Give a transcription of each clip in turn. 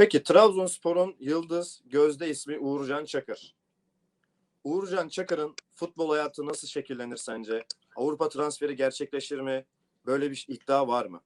Peki Trabzonspor'un yıldız gözde ismi Uğurcan Çakır. Uğurcan Çakır'ın futbol hayatı nasıl şekillenir sence? Avrupa transferi gerçekleşir mi? Böyle bir iddia var mı?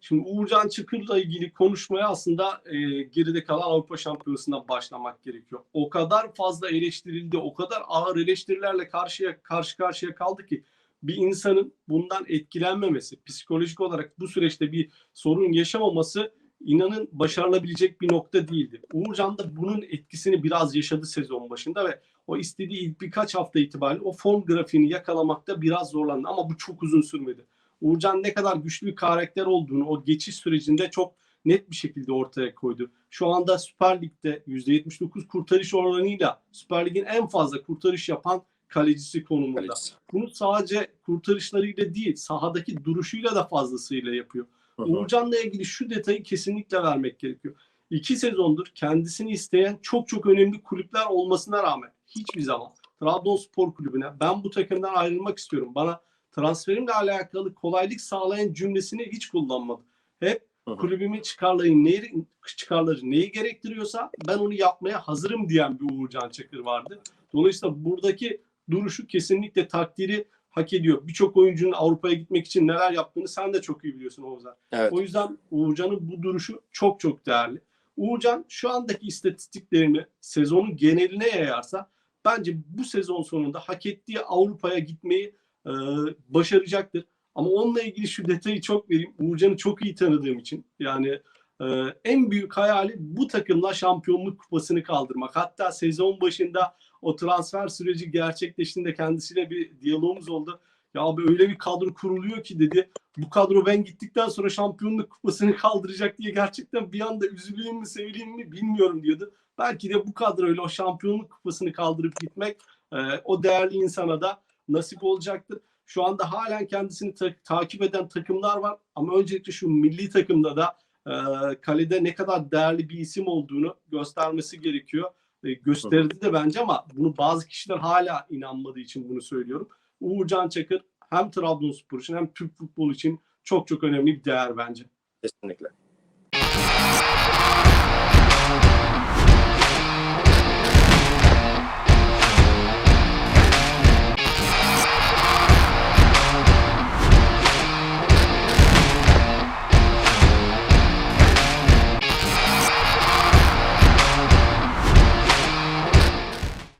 Şimdi Uğurcan Çakır'la ilgili konuşmaya aslında e, geride kalan Avrupa Şampiyonası'ndan başlamak gerekiyor. O kadar fazla eleştirildi, o kadar ağır eleştirilerle karşıya karşı karşıya kaldı ki bir insanın bundan etkilenmemesi, psikolojik olarak bu süreçte bir sorun yaşamaması inanın başarılabilecek bir nokta değildi. Uğurcan da bunun etkisini biraz yaşadı sezon başında ve o istediği ilk birkaç hafta itibariyle o form grafiğini yakalamakta biraz zorlandı ama bu çok uzun sürmedi. Uğurcan ne kadar güçlü bir karakter olduğunu o geçiş sürecinde çok net bir şekilde ortaya koydu. Şu anda Süper Lig'de %79 kurtarış oranıyla Süper Lig'in en fazla kurtarış yapan kalecisi konumunda. Kalecisi. Bunu sadece kurtarışlarıyla değil, sahadaki duruşuyla da fazlasıyla yapıyor. Uğurcan'la ilgili şu detayı kesinlikle vermek gerekiyor. İki sezondur kendisini isteyen çok çok önemli kulüpler olmasına rağmen hiçbir zaman Trabzonspor kulübüne ben bu takımdan ayrılmak istiyorum. Bana transferimle alakalı kolaylık sağlayan cümlesini hiç kullanmadı. Hep kulübümün çıkarları neyi, çıkarları neyi gerektiriyorsa ben onu yapmaya hazırım diyen bir Uğurcan Çakır vardı. Dolayısıyla buradaki duruşu kesinlikle takdiri hak ediyor. Birçok oyuncunun Avrupa'ya gitmek için neler yaptığını sen de çok iyi biliyorsun Oğuzhan. Evet. O yüzden Uğurcan'ın bu duruşu çok çok değerli. Uğurcan şu andaki istatistiklerini sezonun geneline yayarsa bence bu sezon sonunda hak ettiği Avrupa'ya gitmeyi e, başaracaktır. Ama onunla ilgili şu detayı çok vereyim. Uğurcan'ı çok iyi tanıdığım için yani e, en büyük hayali bu takımla şampiyonluk kupasını kaldırmak. Hatta sezon başında o transfer süreci gerçekleştiğinde kendisiyle bir diyalogumuz oldu. Ya abi öyle bir kadro kuruluyor ki dedi. Bu kadro ben gittikten sonra şampiyonluk kupasını kaldıracak diye gerçekten bir anda üzüleyim mi sevileyim mi bilmiyorum diyordu. Belki de bu kadroyla o şampiyonluk kupasını kaldırıp gitmek e, o değerli insana da nasip olacaktır. Şu anda halen kendisini ta- takip eden takımlar var ama öncelikle şu milli takımda da e, kalede ne kadar değerli bir isim olduğunu göstermesi gerekiyor. E, gösterdi de bence ama bunu bazı kişiler hala inanmadığı için bunu söylüyorum. Uğurcan Çakır hem Trabzonspor için hem Türk futbolu için çok çok önemli bir değer bence. Kesinlikle.